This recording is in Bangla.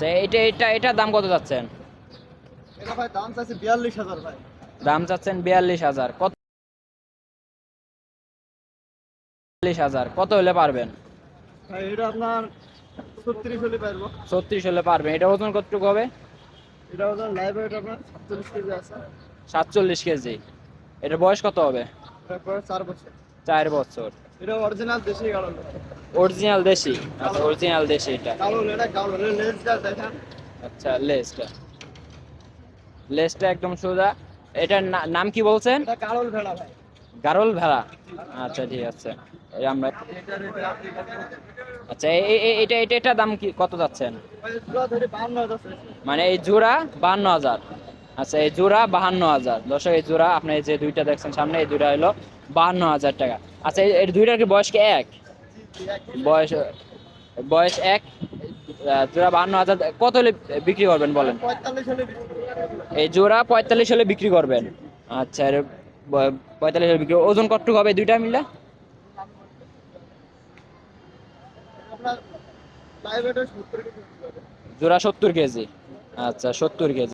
আচ্ছা এটা এটা এটার দাম কত যাচ্ছেন এটা ভাই দাম চাইছে বিয়াল্লিশ হাজার ভাই। দাম চাচ্ছেন বিয়াল্লিশ হাজার। কত বিয়াল্লিশ হাজার। কত হলে পারবেন? ভাই এটা আপনার ছত্রিশ হলে পারব। ছত্রিশ হলে পারবেন। এটা ওজন কতটুকু হবে? এটা হচ্ছে লাইভ ওয়েট আপনার সাতচল্লিশ কেজি আছে। সাতচল্লিশ কেজি। এটার বয়স কত হবে? চার বছর। চার বছর। এটা অরিজিনাল দেশি অরিজিনাল দেশি? আচ্ছা অরিজিনাল দেশি এটা। লেজটা দেখেন আচ্ছা লেসটা। লেসটা একদম সোজা। এটার নাম কি বলছেন? এটা ভেড়া ভাই। গারল ভেড়া। আচ্ছা ঠিক আছে। আমরা আচ্ছা এটা এটা এটা দাম কি কত যাচ্ছেন? মানে এই জোড়া বান্ন হাজার। আচ্ছা এই জোড়া বাহান্ন হাজার। দর্শক এই জোড়া আপনি যে দুইটা দেখছেন সামনে এই দুইটা হলো বাহান্ন হাজার টাকা। আচ্ছা এই- এই দুইটার কি বয়স কি এক? বয়স বয়স এক। জোড়া বাহান্ন হাজার কত হলে বিক্রি করবেন বলেন। এই জোড়া পঁয়তাল্লিশ হলে বিক্রি করবেন। আচ্ছা এর পঁয়তাল্লিশ হলে বিক্রি ওজন কতটুকু হবে দুইটা মিলে? জোড়া সত্তর কেজি। আচ্ছা সত্তর কেজি।